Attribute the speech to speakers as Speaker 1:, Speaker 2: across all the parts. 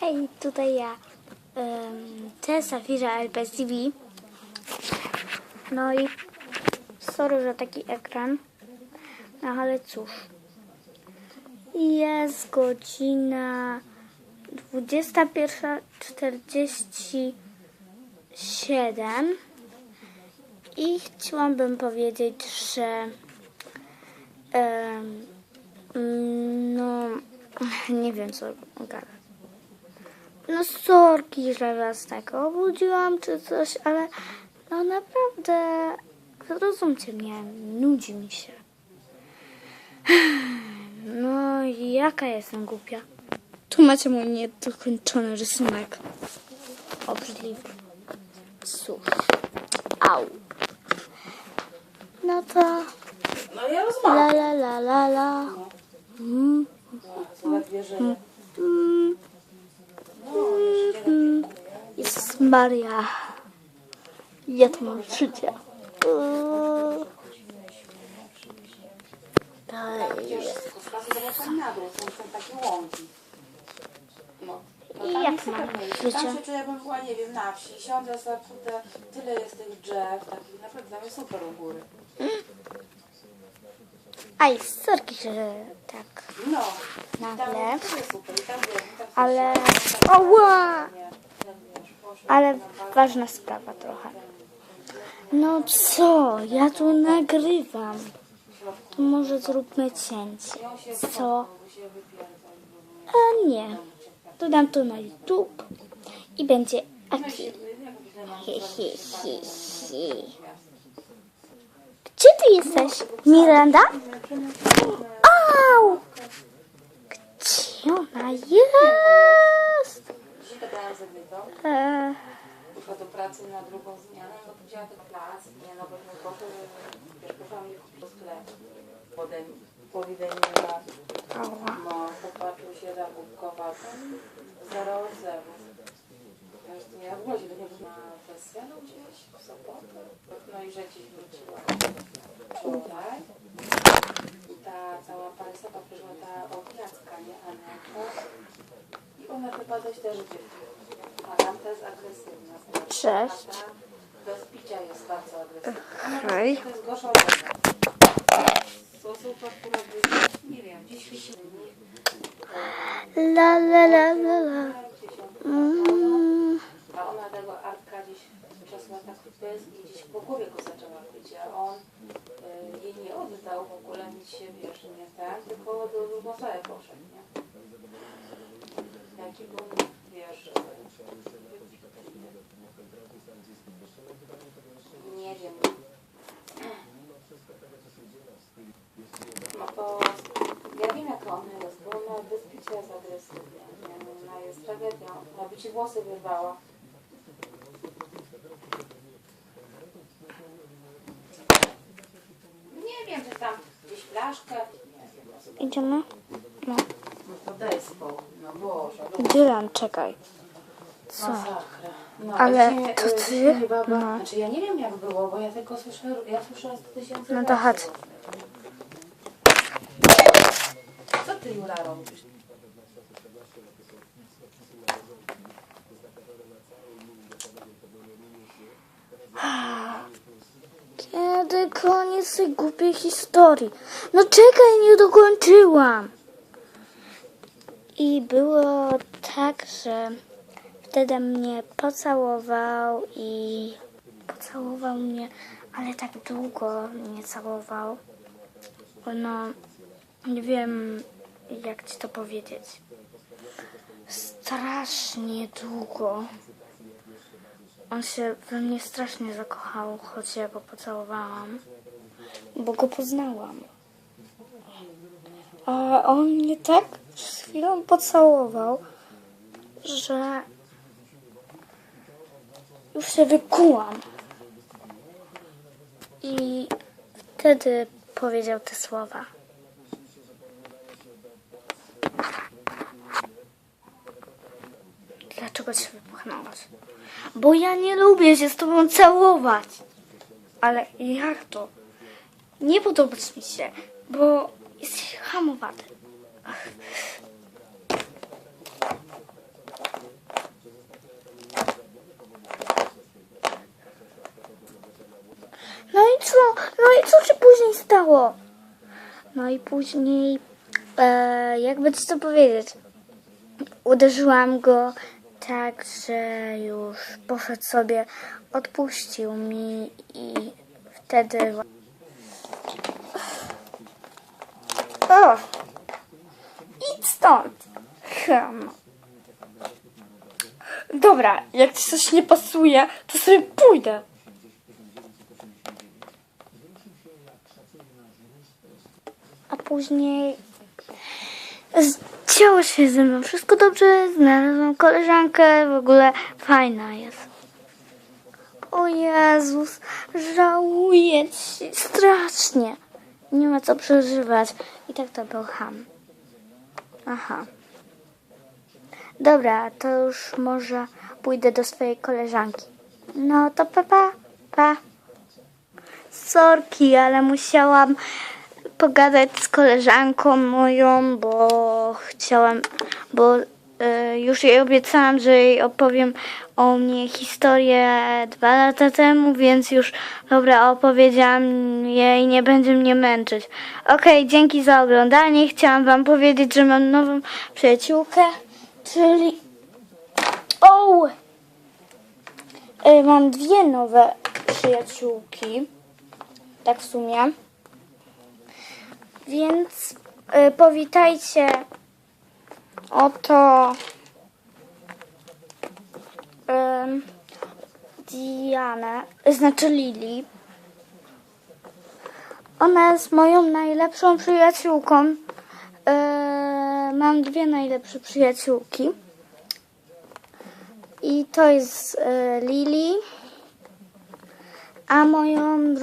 Speaker 1: Hej, tutaj ja, um, T. Safira. No i sorry, że taki ekran. No ale cóż. Jest godzina 21.47 i chciałabym powiedzieć, że em, no nie wiem co gadać. No sorki, że was tak obudziłam czy coś, ale no naprawdę zrozumcie mnie, nudzi mi się. No i jaka jestem głupia. Tu macie mój niedokończony rysunek. Obrzydliwy. Cóż. Au. No to
Speaker 2: No ja
Speaker 1: la
Speaker 2: rozmawiam.
Speaker 1: la la la la. Mm,
Speaker 2: żyję.
Speaker 1: mm, mm. Jezus Maria. Ja to mam życie. Eee. Daj.
Speaker 2: Wszystko zobaczam na dół, są, są takie łąki. No. No
Speaker 1: I jak mam życie?
Speaker 2: Tam się czuję, jakbym była, nie wiem, na wsi. Siądę sobie, kurde, tyle jest tych drzew, takich naprawdę tam jest super u góry.
Speaker 1: Aj, sorki, że tak.
Speaker 2: No.
Speaker 1: Nagle.
Speaker 2: Tam jest tyle super. I tam wiem, i tam
Speaker 1: Ale... Oła!
Speaker 2: nie, jak
Speaker 1: Ale ważna sprawa trochę. No co? Ja tu nagrywam. To może zróbmy cięcie. Co? A nie. Dodam to na YouTube i będzie aki. Hi, hi, hi, hi. Gdzie ty jesteś? Miranda? Au! Gdzie ona jest?
Speaker 2: Dzisiaj gadałam z Edytą.
Speaker 1: Eee,
Speaker 2: Poszła do pracy na drugą zmianę, no powiedziała ten plac, nie no bo poszły, wiesz, poszłam do sklepu. Potem
Speaker 1: ała.
Speaker 2: no popatrzył się Rabubkowa, tam zero odzewów. Wiesz, to ja w Łodzi niego na festiwalu gdzieś w sobotę, no i że gdzieś wróciła wczoraj. I ta cała parysowa przyszła ta od Jacka, nie Aneta. I ona chyba dość też wie. A tamta jest agresywna.
Speaker 1: Cześć.
Speaker 2: A ta Bez picia jest bardzo agresywna.
Speaker 1: Hej.
Speaker 2: To jest osoba, która by, nie wiem, gdzieś świeci
Speaker 1: La la la la la. Mm.
Speaker 2: A ona tego Artka gdzieś czasem tak bez i gdzieś po głowie go zaczęła bić, a on y, jej nie oddał w ogóle, nic się, wiesz, nie ten, tylko do drugą stronę poszedł, nie? Jaki był, wiesz, y, nie wiem. No to ja wiem jaka ona jest, bo ona bez picia jest agresywna? Ona jest tragedią, ona by ci włosy wyrwała. Nie wiem, czy tam gdzieś flaszkę.
Speaker 1: Idziemy? No.
Speaker 2: Daj spokój, no Boże. no
Speaker 1: Dylan, czekaj. Co?
Speaker 2: Masakra. No,
Speaker 1: Ale to
Speaker 2: e,
Speaker 1: ty?
Speaker 2: dzisiaj Baba,
Speaker 1: No.
Speaker 2: Znaczy ja nie wiem jak było, bo ja tylko słyszę, ja słyszę 100 tysięcy
Speaker 1: No to
Speaker 2: razy.
Speaker 1: chodź.
Speaker 2: Co ty Jula robisz?
Speaker 1: Kiedy koniec tej głupiej historii? No czekaj, nie dokończyłam. I było tak, że wtedy mnie pocałował i pocałował mnie, ale tak długo mnie całował. No, nie wiem jak ci to powiedzieć. Strasznie długo. On się we mnie strasznie zakochał, choć ja go pocałowałam, bo go poznałam. A on mnie tak przez chwilę pocałował, że już się wykułam. I wtedy powiedział te słowa. Dlaczego się wypchnęłaś? Bo ja nie lubię się z tobą całować. Ale jak to? Nie podobać mi się, bo jesteś hamowaty. Co? No i co się później stało? No i później, e, jakby ci to powiedzieć, uderzyłam go tak, że już poszedł sobie, odpuścił mi i wtedy... O! Idź stąd! Hm.
Speaker 3: Dobra, jak ci coś nie pasuje, to sobie pójdę.
Speaker 1: Później działo się ze mną wszystko dobrze, znalazłam koleżankę, w ogóle fajna jest. O Jezus, żałuję ci strasznie. Nie ma co przeżywać. I tak to był ham. Aha. Dobra, to już może pójdę do swojej koleżanki. No to pa, pa, pa. Sorki, ale musiałam pogadać z koleżanką moją, bo chciałam, bo e, już jej obiecałam, że jej opowiem o mnie historię dwa lata temu, więc już dobra, opowiedziałam jej, nie będzie mnie męczyć. Okej, dzięki za oglądanie. Chciałam wam powiedzieć, że mam nową przyjaciółkę, czyli... O! E, Mam dwie nowe przyjaciółki, tak w sumie. Więc y, powitajcie oto ym, Dianę, znaczy Lili. Ona jest moją najlepszą przyjaciółką. Yy, mam dwie najlepsze przyjaciółki. I to jest y, Lili. A moją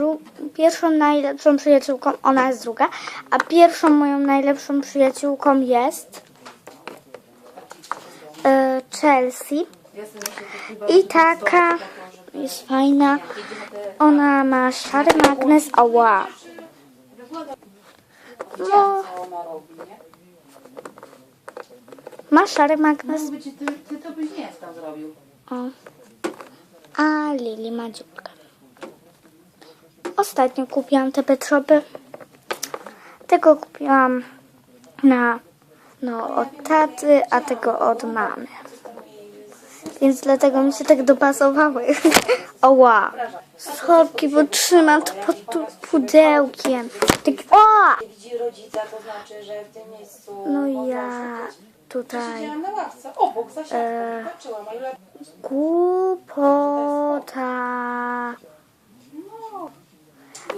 Speaker 1: pierwszą najlepszą przyjaciółką, ona jest druga, a pierwszą moją najlepszą przyjaciółką jest e, Chelsea. I taka jest fajna. Ona ma szary magnes, ała. No,
Speaker 2: Co ona robi, nie?
Speaker 1: ma szary magnes.
Speaker 2: Ci, ty, ty to byś nie tam zrobił.
Speaker 1: A Lili ma dziurkę. Ostatnio kupiłam te petropy. Tego kupiłam na no, od taty, a tego od mamy. Więc dlatego mi się tak dopasowały. Oła. Sorki, bo trzymam to pod pudełkiem. Tak, o! No ja tutaj E. głupota.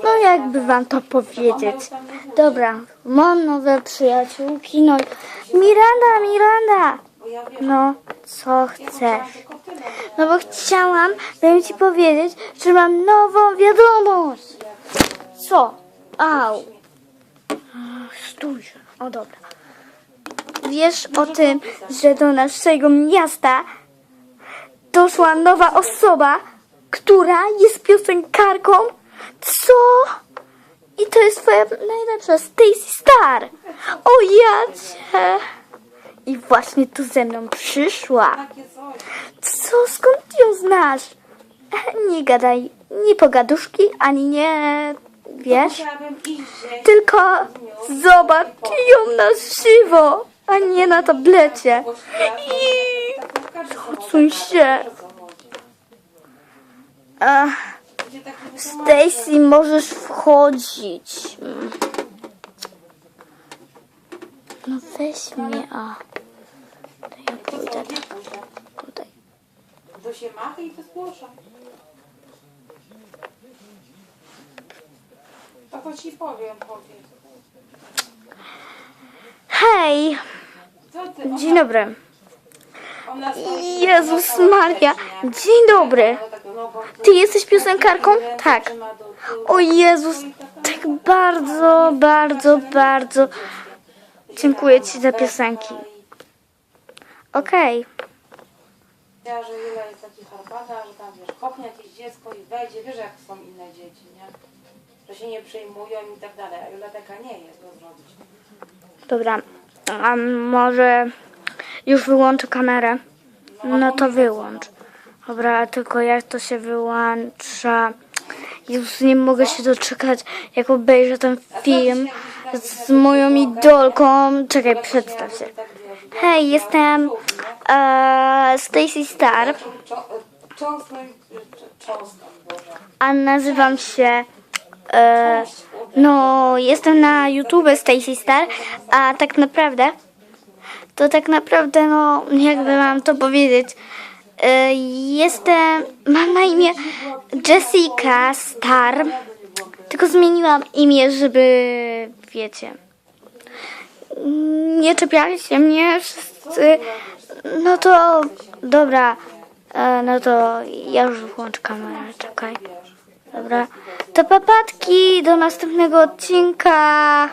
Speaker 1: No jakby wam to powiedzieć. Dobra, mam nowe przyjaciółki. No Miranda, Miranda. No, co chcesz? No bo chciałam, bym ci powiedzieć, że mam nową wiadomość. Co? Au. Stój. O dobra. Wiesz o tym, że do naszego miasta doszła nowa osoba, która jest piosenkarką? Co? I to jest twoja najlepsza Stacy Star. O ja cię. I właśnie tu ze mną przyszła. Co, skąd ją znasz? Nie gadaj, nie pogaduszki, ani nie, wiesz, tylko zobacz ją na żywo, a nie na tablecie. I odsuń się. Ach, Stacy, możesz wchodzić. No weź mnie, a. To ja pójdę tutaj.
Speaker 2: To się macha i to zgłasza. To choć ci powiem, powiem.
Speaker 1: Hej!
Speaker 2: Co ty? Ona,
Speaker 1: Dzień dobry. Jezus Maria. Dzień dobry. Ty jesteś piosenkarką? Tak. O Jezus, tak bardzo, bardzo, bardzo dziękuję Ci za piosenki. Okej.
Speaker 2: Ja, że Jula jest taki harpata, że tam wiesz, kopnie jakieś dziecko i wejdzie, wiesz jak są inne dzieci, nie? Że się nie przejmują i tak dalej, a Jula taka nie jest, co zrobić.
Speaker 1: Dobra, a może już wyłączę kamerę? No to wyłącz. Dobra, tylko jak to się wyłącza? Jezus, nie mogę się doczekać, jak obejrzę ten film z moją idolką. Czekaj, przedstaw się. Hej, jestem e, Stacy Star, a nazywam się... E, no, jestem na YouTube Stacy Star, a tak naprawdę to tak naprawdę, no, jakby mam to powiedzieć, jestem, mam na imię Jessica Star, tylko zmieniłam imię, żeby, wiecie, nie czepiali się mnie wszyscy, no to, dobra, e, no to ja już włączę kamerę, czekaj, dobra, to papatki, do następnego odcinka.